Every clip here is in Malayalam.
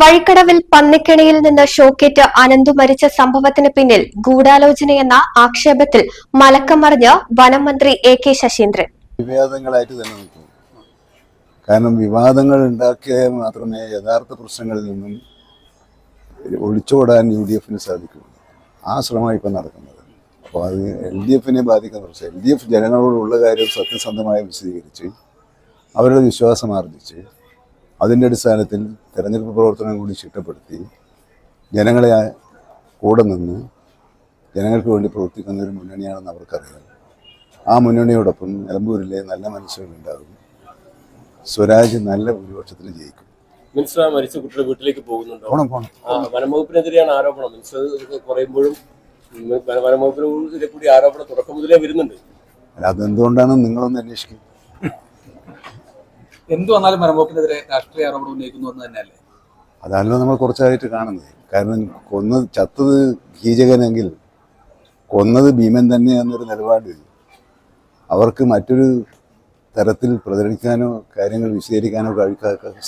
വഴിക്കടവിൽ പന്നിക്കിണിയിൽ നിന്ന് ഷോക്കേറ്റ് അനന്തു മരിച്ച സംഭവത്തിന് പിന്നിൽ ഗൂഢാലോചനയെന്ന ആക്ഷേപത്തിൽ മലക്കം മറിഞ്ഞ് വനം മന്ത്രി എ കെ ശശീന്ദ്രൻ. വിവാദങ്ങളായിട്ട് തന്നെ നിൽക്കും. കാരണം വിവാദങ്ങൾ ഉണ്ടാക്കിയാൽ മാത്രമേ യഥാർത്ഥ പ്രശ്നങ്ങളിൽ നിന്നും ഒളിച്ചോടാൻ യു ഡി എഫിന് സാധിക്കുള്ളൂ. ആ ശ്രമമാണ് ഇപ്പം നടക്കുന്നത്. അപ്പോൾ അത് എൽ ഡി എഫിനെ ബാധിക്കുന്ന പ്രശ്നം എൽ ഡി എഫ് ജനങ്ങളോടുള്ള കാര്യം സത്യസന്ധമായി വിശദീകരിച്ച് അവരുടെ വിശ്വാസം ആർജിച്ച് അതിന്റെ അടിസ്ഥാനത്തിൽ തെരഞ്ഞെടുപ്പ് പ്രവർത്തനം കൂടി ചിട്ടപ്പെടുത്തി ജനങ്ങളെ കൂടെ നിന്ന് ജനങ്ങൾക്ക് വേണ്ടി പ്രവർത്തിക്കുന്ന ഒരു മുന്നണിയാണെന്ന് അവർക്കറിയാം. ആ മുന്നണിയോടൊപ്പം നിലമ്പൂരിലെ നല്ല മനസ്സുകളുണ്ടാകും സ്വരാജ് നല്ല ഭൂരിപക്ഷത്തിൽ ജയിക്കും. ആ മരിച്ച കുട്ടിയുടെ വീട്ടിലേക്ക് പോകുന്നുണ്ടോ? പോണം പോണം. വനംവകുപ്പിനെതിരെയാണ് ആരോപണം. മിൻസ് പറയുമ്പോഴും വനംവകുപ്പിനെ കൂടി ആരോപണം തുടക്കം മുതലേ വരുന്നുണ്ട്. അതെന്തുകൊണ്ടാണ് നിങ്ങളൊന്ന് അന്വേഷിക്കും? എന്തു വന്നാലും വനംവകുപ്പിനെതിരെ രാഷ്ട്രീയ ആരോപണം ഉന്നയിക്കുന്നു എന്ന് തന്നെയല്ലേ? അതല്ലോ നമ്മൾ കുറച്ചായിട്ട് കാണുന്നത്. കാരണം കൊന്നത് ചത്തത് കീചകനെങ്കിൽ കൊന്നത് ഭീമൻ തന്നെ എന്നൊരു നിലപാട് അവർക്ക് മറ്റൊരു തരത്തിൽ പ്രചരിക്കാനോ കാര്യങ്ങൾ വിശദീകരിക്കാനോ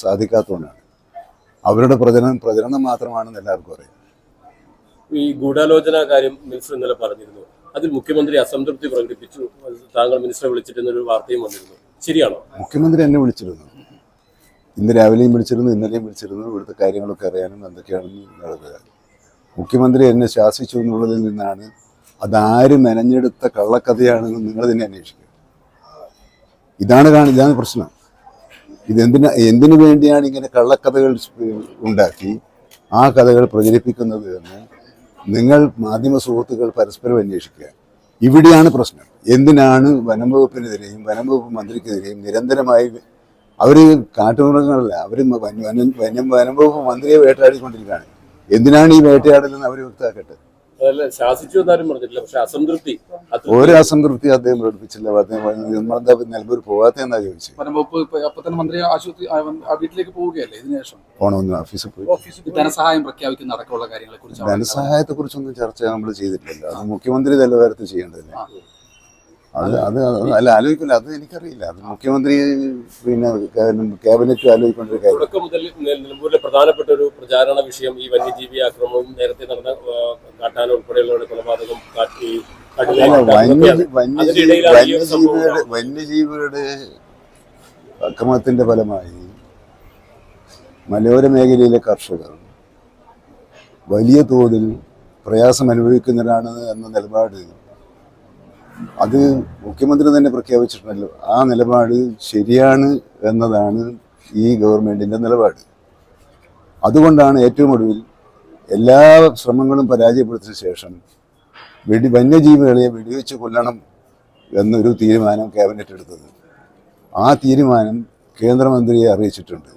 സാധിക്കാത്തതുകൊണ്ടാണ്. അവരുടെ പ്രചരണം പ്രചരണം മാത്രമാണെന്ന് എല്ലാവർക്കും അറിയാം. ഈ ഗൂഢാലോചന കാര്യം മിനിസ്റ്റർ ഇന്നലെ പറഞ്ഞിരുന്നു. അതിൽ മുഖ്യമന്ത്രി അസംതൃപ്തി പ്രകടിപ്പിച്ചു. താങ്കൾ മിനിസ്റ്ററെ വിളിച്ചിട്ടെന്നൊരു വാർത്തയും വന്നിരുന്നു. ശരിയാണോ? മുഖ്യമന്ത്രി എന്നെ വിളിച്ചിരുന്നു. ഇന്ന് രാവിലെയും വിളിച്ചിരുന്നു ഇന്നലെയും വിളിച്ചിരുന്നു. ഇവിടുത്തെ കാര്യങ്ങളൊക്കെ അറിയാനും എന്തൊക്കെയാണെന്ന് നടക്കുക മുഖ്യമന്ത്രി എന്നെ ശാസിച്ചു എന്നുള്ളതിൽ നിന്നാണ് അതാര് മെനഞ്ഞെടുത്ത കള്ളക്കഥയാണെന്ന് നിങ്ങൾ തന്നെ അന്വേഷിക്കുക. ഇതാണ് കാണി ഇതാണ് പ്രശ്നം. ഇതെന്തിനാ എന്തിനു വേണ്ടിയാണ് ഇങ്ങനെ കള്ളക്കഥകൾ ഉണ്ടാക്കി ആ കഥകൾ പ്രചരിപ്പിക്കുന്നത് എന്ന് നിങ്ങൾ മാധ്യമ സുഹൃത്തുക്കൾ പരസ്പരം അന്വേഷിക്കുക. ഇവിടെയാണ് പ്രശ്നം. എന്തിനാണ് വനം വകുപ്പിനെതിരെയും വനം വകുപ്പ് മന്ത്രിക്കെതിരെയും നിരന്തരമായി അവർ കാട്ടുമൃഗങ്ങളല്ല അവർ വനം വനം വകുപ്പ് മന്ത്രിയെ വേട്ടയാടിക്കൊണ്ടിരിക്കുകയാണ്. എന്തിനാണ് ഈ വേട്ടയാടലെന്ന് അവർ വ്യക്തമാക്കട്ടെ? ശാസിച്ചു പറഞ്ഞിട്ടില്ല പക്ഷെ അസംതൃപ്തി. ഒരു അസംതൃപ്തി അദ്ദേഹം പ്രകടിപ്പിച്ചില്ല. അദ്ദേഹം നിലമ്പൂർ പോകാത്തതെന്നാ ചോദിച്ചു? അപ്പൊ തന്നെ മന്ത്രി ആശുപത്രി ആ, വീട്ടിലേക്ക് പോവുകയല്ലേ ഇതിനുശേഷം? പോണമെന്ന് ഓഫീസിൽ പോയി. ഈ ധനസഹായം പ്രഖ്യാപിക്കുന്ന അടക്കമുള്ള കാര്യങ്ങളെ കുറിച്ച് ധനസഹായത്തെ കുറിച്ചൊന്നും ചർച്ച നമ്മൾ ചെയ്തിട്ടില്ല അത് മുഖ്യമന്ത്രി നിലവാരത്തിൽ ചെയ്യേണ്ടതല്ലേ? അത് അത് അല്ല ആലോചിക്കില്ല അത് എനിക്കറിയില്ല. അത് മുഖ്യമന്ത്രി പിന്നെ ക്യാബിനറ്റ് ആലോചിക്കേണ്ട കാര്യം. തുടക്കം മുതൽ നിലമ്പൂരിലെ പ്രധാനപ്പെട്ട ഒരു പ്രചാരണ വിഷയം ഈ വന്യജീവി ആക്രമണവും നേരത്തെ നടന്ന കാട്ടാന ഉൾപ്പെടെയുള്ള കൊലപാതകം കാട്ടി വന്യജീവിയുടെ. വന്യജീവിയുടെ അക്രമത്തിന്റെ ഫലമായി മലയോര മേഖലയിലെ കർഷകർ വലിയ തോതിൽ പ്രയാസം അനുഭവിക്കുന്നവരാണ് എന്ന നിലപാട് അത് മുഖ്യമന്ത്രി തന്നെ പ്രഖ്യാപിച്ചിട്ടുണ്ടല്ലോ. ആ നിലപാട് ശരിയാണ് എന്നതാണ് ഈ ഗവൺമെന്റിന്റെ നിലപാട്. അതുകൊണ്ടാണ് ഏറ്റവും ഒടുവിൽ എല്ലാ ശ്രമങ്ങളും പരാജയപ്പെടുത്തിയ ശേഷം വെടി വന്യജീവികളെ വെടിവെച്ച് കൊല്ലണം എന്നൊരു തീരുമാനം ക്യാബിനറ്റ് എടുത്തത്. ആ തീരുമാനം കേന്ദ്രമന്ത്രിയെ അറിയിച്ചിട്ടുണ്ട്.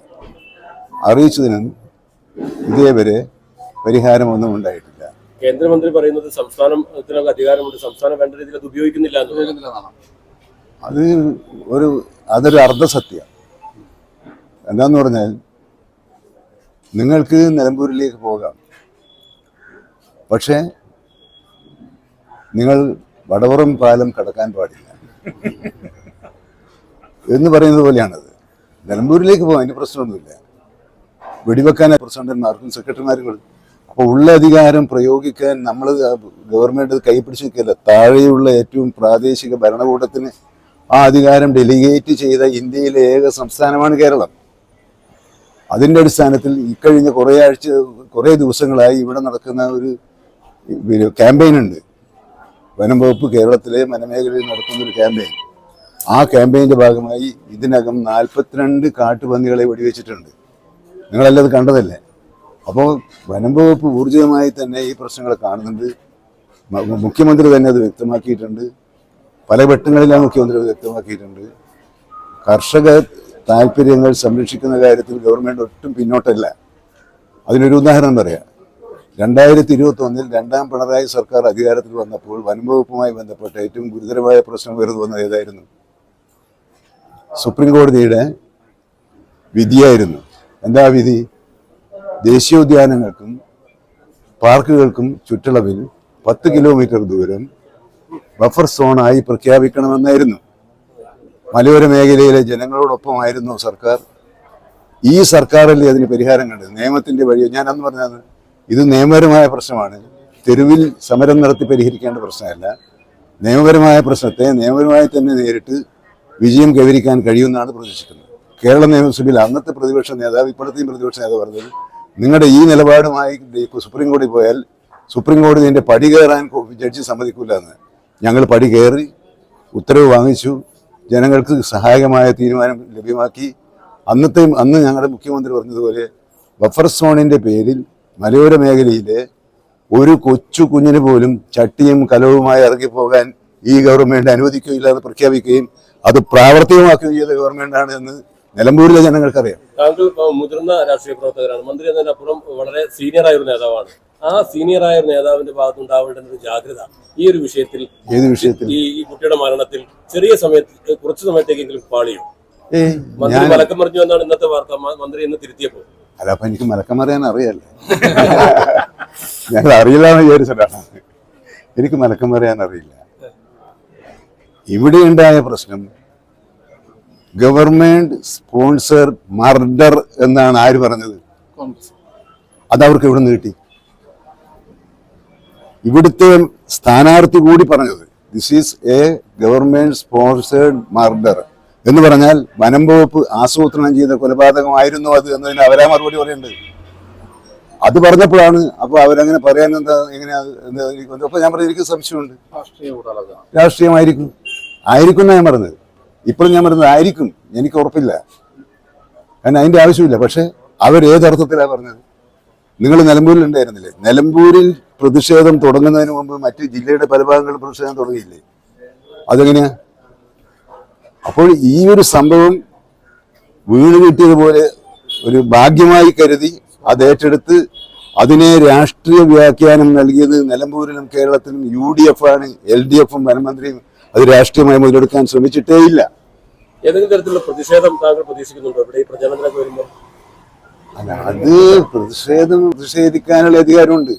അറിയിച്ചതിനും ഇതേവരെ പരിഹാരമൊന്നും ഉണ്ടായിട്ടില്ല. കേന്ദ്രമന്ത്രി പറയുന്നത് സംസ്ഥാനത്തിനൊക്കെ അധികാരമുണ്ട് സംസ്ഥാനം വേണ്ട രീതിയിൽ അത് ഉപയോഗിക്കുന്നില്ല എന്ന് അത് ഒരു അതൊരു അർദ്ധസത്യം. എന്താന്ന് പറഞ്ഞാൽ നിങ്ങൾക്ക് നിലമ്പൂരിലേക്ക് പോകാം. പക്ഷേ നിങ്ങൾ വടവറും പാലം കടക്കാൻ പാടില്ല. എന്ന് പറയുന്നത് പോലെയാണത്. നിലമ്പൂരിലേക്ക് പോകാൻ അതിന് പ്രശ്നമൊന്നുമില്ല. വെടിവെക്കാൻ പ്രസിഡന്റുമാർക്കും സെക്രട്ടറിമാർക്കും അപ്പോൾ ഉള്ള അധികാരം പ്രയോഗിക്കാൻ നമ്മൾ ഗവൺമെന്റ് കൈപ്പിടിച്ച് നിൽക്കില്ല താഴെയുള്ള ഏറ്റവും പ്രാദേശിക ഭരണകൂടത്തിന് ആ അധികാരം ഡെലിഗേറ്റ് ചെയ്ത ഇന്ത്യയിലെ ഏക സംസ്ഥാനമാണ് കേരളം. അതിന്റെ അടിസ്ഥാനത്തിൽ ഇക്കഴിഞ്ഞ കുറേ ആഴ്ച കുറേ ദിവസങ്ങളായി ഇവിടെ നടക്കുന്ന ഒരു ക്യാമ്പയിൻ ഉണ്ട്. വനം വകുപ്പ് കേരളത്തിലെ വനമേഖലയിൽ നടത്തുന്ന ഒരു ക്യാമ്പയിൻ. ആ ക്യാമ്പയിന്റെ ഭാഗമായി ഇതിനകം നാൽപ്പത്തിരണ്ട് കാട്ടുപന്നികളെ വെടിവെച്ചിട്ടുണ്ട്. നിങ്ങളല്ലത് കണ്ടതല്ലേ? അപ്പോൾ വനം വകുപ്പ് ഊർജിതമായി തന്നെ ഈ പ്രശ്നങ്ങൾ കാണുന്നുണ്ട്. മുഖ്യമന്ത്രി തന്നെ അത് വ്യക്തമാക്കിയിട്ടുണ്ട്. പല ഘട്ടങ്ങളിലാണ് മുഖ്യമന്ത്രി അത് വ്യക്തമാക്കിയിട്ടുണ്ട്. കർഷക താല്പര്യങ്ങൾ സംരക്ഷിക്കുന്ന കാര്യത്തിൽ ഗവൺമെന്റ് ഒട്ടും പിന്നോട്ടല്ല. അതിനൊരു ഉദാഹരണം പറയാം. രണ്ടായിരത്തി ഇരുപത്തി ഒന്നിൽ രണ്ടാം പിണറായി സർക്കാർ അധികാരത്തിൽ വന്നപ്പോൾ വനം വകുപ്പുമായി ബന്ധപ്പെട്ട ഏറ്റവും ഗുരുതരമായ പ്രശ്നം വരുന്നു വന്നത് ഏതായിരുന്നു? സുപ്രീം കോടതിയുടെ വിധിയായിരുന്നു. എന്താ വിധി? ദേശീയോദ്യാനങ്ങൾക്കും പാർക്കുകൾക്കും ചുറ്റളവിൽ പത്ത് കിലോമീറ്റർ ദൂരം ബഫർ സോണായി പ്രഖ്യാപിക്കണമെന്നായിരുന്നു. മലയോര മേഖലയിലെ ജനങ്ങളോടൊപ്പമായിരുന്നു സർക്കാർ. ഈ സർക്കാരല്ലേ അതിന് പരിഹാരം കണ്ടത്? നിയമത്തിന്റെ വഴി ഞാൻ അന്ന് പറഞ്ഞത് ഇത് നിയമപരമായ പ്രശ്നമാണ്. തെരുവിൽ സമരം നടത്തി പരിഹരിക്കേണ്ട പ്രശ്നമല്ല. നിയമപരമായ പ്രശ്നത്തെ നിയമപരമായി തന്നെ നേരിട്ട് വിജയം കൈവരിക്കാൻ കഴിയുമെന്നാണ് പ്രതീക്ഷിക്കുന്നത്. കേരള നിയമസഭയിൽ അന്നത്തെ പ്രതിപക്ഷ നേതാവ് ഇപ്പോഴത്തെയും പ്രതിപക്ഷ നേതാവ് പറഞ്ഞത് നിങ്ങളുടെ ഈ നിലപാടുമായി സുപ്രീം കോടതി പോയാൽ സുപ്രീം കോടതി എന്റെ പടി കയറാൻ ജഡ്ജി സമ്മതിക്കില്ല എന്ന്. ഞങ്ങൾ പടി കയറി ഉത്തരവ് വാങ്ങിച്ചു. ജനങ്ങൾക്ക് സഹായകമായ തീരുമാനം ലഭ്യമാക്കി. അന്നത്തെ അന്ന് ഞങ്ങളുടെ മുഖ്യമന്ത്രി പറഞ്ഞതുപോലെ ബഫർ സോണിന്റെ പേരിൽ മലയോര മേഖലയിലെ ഒരു കൊച്ചു കുഞ്ഞിന് പോലും ചട്ടിയും കലവുമായി ഇറങ്ങിപ്പോകാൻ ഈ ഗവൺമെന്റ് അനുവദിക്കുകയില്ല എന്ന് പ്രഖ്യാപിക്കുകയും അത് പ്രാവർത്തികമാക്കുകയും ചെയ്ത ഗവൺമെന്റാണ് എന്ന് നിലമ്പൂരിലെ ജനങ്ങൾക്കറിയാം. താങ്കൾ മുതിർന്ന രാഷ്ട്രീയ പ്രവർത്തകരാണ്. മന്ത്രി എന്നതിനപ്പുറം വളരെ സീനിയർ ആയ ഒരു നേതാവാണ്. ആ സീനിയർ ആയ ഒരു നേതാവിന്റെ ഭാഗത്തുണ്ടാവേണ്ട ഒരു ജാഗ്രത ഈ ഒരു വിഷയത്തിൽ ഏത് വിഷയത്തിൽ? ഈ ഈ കുട്ടിയുടെ മരണത്തിൽ ചെറിയ സമയത്ത് കുറച്ചു സമയത്തേക്കെങ്കിലും പാളിയോ? മന്ത്രി മലക്കം പറഞ്ഞു എന്നാണ് ഇന്നത്തെ വാർത്ത. മന്ത്രി എന്ന് തിരുത്തിയപ്പോൾ. അല്ല അപ്പൊ എനിക്ക് മലക്കം അറിയാൻ അറിയാലേ ഞാൻ അറിയില്ല എന്ന് വിചാരിച്ചിട്ടാണ് എനിക്ക് മലക്കം പറയാൻ അറിയില്ല. ഇവിടെ ഉണ്ടായ പ്രശ്നം ഗവൺമെന്റ് സ്പോൺസർ മർഡർ എന്നാണ് ആര് പറഞ്ഞത്? അത് അവർക്ക് എവിടെ നിന്ന് കിട്ടി? ഇവിടുത്തെ സ്ഥാനാർത്ഥി കൂടി പറഞ്ഞത് this is a government sponsored murder എന്ന് പറഞ്ഞാൽ വനം വകുപ്പ് ആസൂത്രണം ചെയ്ത കൊലപാതകമായിരുന്നു അത് എന്നതിന് അവരാ മറുപടി പറയേണ്ടത് അത് പറഞ്ഞപ്പോഴാണ് അപ്പൊ അവരങ്ങനെ പറയാൻ എന്താ എങ്ങനെയാ അപ്പൊ ഞാൻ പറഞ്ഞ എനിക്ക് സംശയമുണ്ട്. രാഷ്ട്രീയമായിരിക്കും. ആയിരിക്കും എന്നാ ഞാൻ പറഞ്ഞത്. ഇപ്പോഴും ഞാൻ പറയുന്നത് ആയിരിക്കും. എനിക്ക് ഉറപ്പില്ല. കാരണം അതിന്റെ ആവശ്യമില്ല. പക്ഷേ അവർ ഏതർത്ഥത്തിലാണ് പറഞ്ഞത്? നിങ്ങൾ നിലമ്പൂരിൽ ഉണ്ടായിരുന്നില്ലേ? നിലമ്പൂരിൽ പ്രതിഷേധം തുടങ്ങുന്നതിന് മുമ്പ് മറ്റ് ജില്ലയുടെ പല ഭാഗങ്ങളിൽ പ്രതിഷേധം തുടങ്ങിയില്ലേ? അതെങ്ങനെയാ? അപ്പോൾ ഈ ഒരു സംഭവം വീണ് കിട്ടിയതുപോലെ ഒരു ഭാഗ്യമായി കരുതി അത് ഏറ്റെടുത്ത് അതിനെ രാഷ്ട്രീയ വ്യാഖ്യാനം നൽകിയത് നിലമ്പൂരിലും കേരളത്തിലും യു ഡി എഫ് ആണ്. എൽ ഡി എഫും വനമന്ത്രിയും അത് രാഷ്ട്രീയമായി മുതലെടുക്കാൻ ശ്രമിച്ചിട്ടേയില്ല ഏതെങ്കിലും തരത്തിലുള്ള പ്രതിഷേധം താങ്കൾ പ്രതീക്ഷിക്കുന്നുണ്ടോ? ഇവിടെ ഈ പ്രചരണത്തിനൊക്കെ വരുമ്പോൾ അല്ല അത് പ്രതിഷേധം പ്രതിഷേധിക്കാനുള്ള അധികാരമുണ്ട്.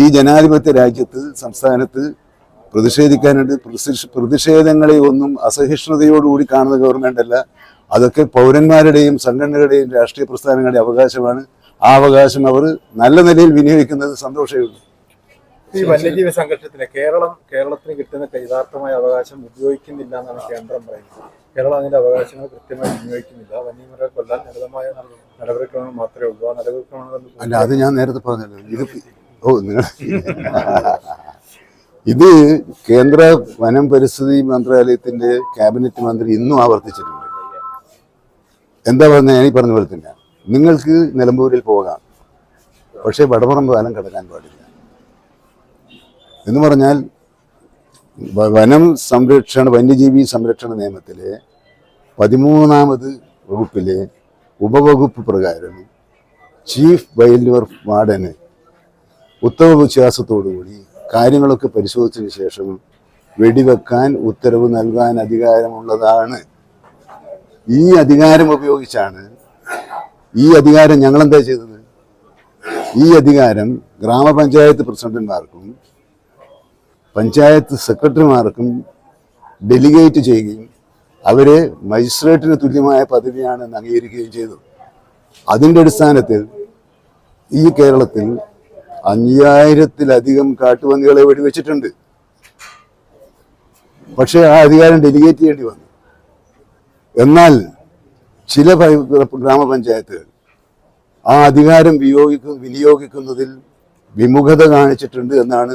ഈ ജനാധിപത്യ രാജ്യത്ത് സംസ്ഥാനത്ത് പ്രതിഷേധിക്കാനുണ്ട്. പ്രതിഷേധങ്ങളെ ഒന്നും അസഹിഷ്ണുതയോടുകൂടി കാണുന്ന ഗവൺമെന്റ് അല്ല. അതൊക്കെ പൗരന്മാരുടെയും സംഘടനകളുടെയും രാഷ്ട്രീയ പ്രസ്ഥാനങ്ങളുടെയും അവകാശമാണ്. ആ അവകാശം അവർ നല്ല നിലയിൽ വിനിയോഗിക്കുന്നത് സന്തോഷമേ ഉള്ളൂ. ഈ വന്യജീവി സംഘർഷത്തിന് കേരളം കേരളത്തിന് കിട്ടുന്ന യഥാർത്ഥമായ അവകാശം ഉപയോഗിക്കുന്നില്ല എന്നാണ് കേന്ദ്രം പറയുന്നത്. കേരളം അതിന്റെ അവകാശങ്ങൾ കൃത്യമായി വിനിയോഗിക്കുന്നില്ല. വന്യമൃഗ കൊല്ലാൻ ലളിതമായ നടപടിക്രമങ്ങൾ മാത്രമേ ഉള്ളൂ. ആ നടപടിക്രമങ്ങൾ അല്ല അത് ഞാൻ നേരത്തെ പറഞ്ഞല്ലോ. ഇത് ഓ നിങ്ങൾ ഇത് കേന്ദ്ര വനം പരിസ്ഥിതി മന്ത്രാലയത്തിന്റെ ക്യാബിനറ്റ് മന്ത്രി ഇന്നും ആവർത്തിച്ചിട്ടുണ്ട്. എന്താ പറഞ്ഞ? ഞാൻ ഈ പറഞ്ഞ പോലെ തന്നെ. നിങ്ങൾക്ക് നിലമ്പൂരിൽ പോകാം. പക്ഷേ വടപറമ്പ് കാലം കടക്കാൻ പാടില്ല. എന്ന് പറഞ്ഞാൽ വനം സംരക്ഷണ വന്യജീവി സംരക്ഷണ നിയമത്തിലെ പതിമൂന്നാമത് വകുപ്പിലെ ഉപവകുപ്പ് പ്രകാരം ചീഫ് വൈൽഡ് ലൈഫ് വാർഡന് ഉത്തമ വിശ്വാസത്തോടുകൂടി കാര്യങ്ങളൊക്കെ പരിശോധിച്ചതിന് ശേഷം വെടിവെക്കാൻ ഉത്തരവ് നൽകാൻ അധികാരമുള്ളതാണ്. ഈ അധികാരം ഉപയോഗിച്ചാണ് ഈ അധികാരം ഞങ്ങളെന്താ ചെയ്തത്? ഈ അധികാരം ഗ്രാമപഞ്ചായത്ത് പ്രസിഡന്റുമാർക്കും പഞ്ചായത്ത് സെക്രട്ടറിമാർക്കും ഡെലിഗേറ്റ് ചെയ്യുകയും അവരെ മജിസ്ട്രേറ്റിന് തുല്യമായ പദവിയാണെന്ന് അംഗീകരിക്കുകയും ചെയ്തു. അതിന്റെ അടിസ്ഥാനത്തിൽ ഈ കേരളത്തിൽ അഞ്ചായിരത്തിലധികം കാട്ടുപന്നികളെ വെടിവെച്ചിട്ടുണ്ട്. പക്ഷേ ആ അധികാരം ഡെലിഗേറ്റ് ചെയ്യേണ്ടി വന്നു. എന്നാൽ ചില ഗ്രാമപഞ്ചായത്തുകൾ ആ അധികാരം വിയോഗിക്കു വിനിയോഗിക്കുന്നതിൽ വിമുഖത കാണിച്ചിട്ടുണ്ട് എന്നാണ്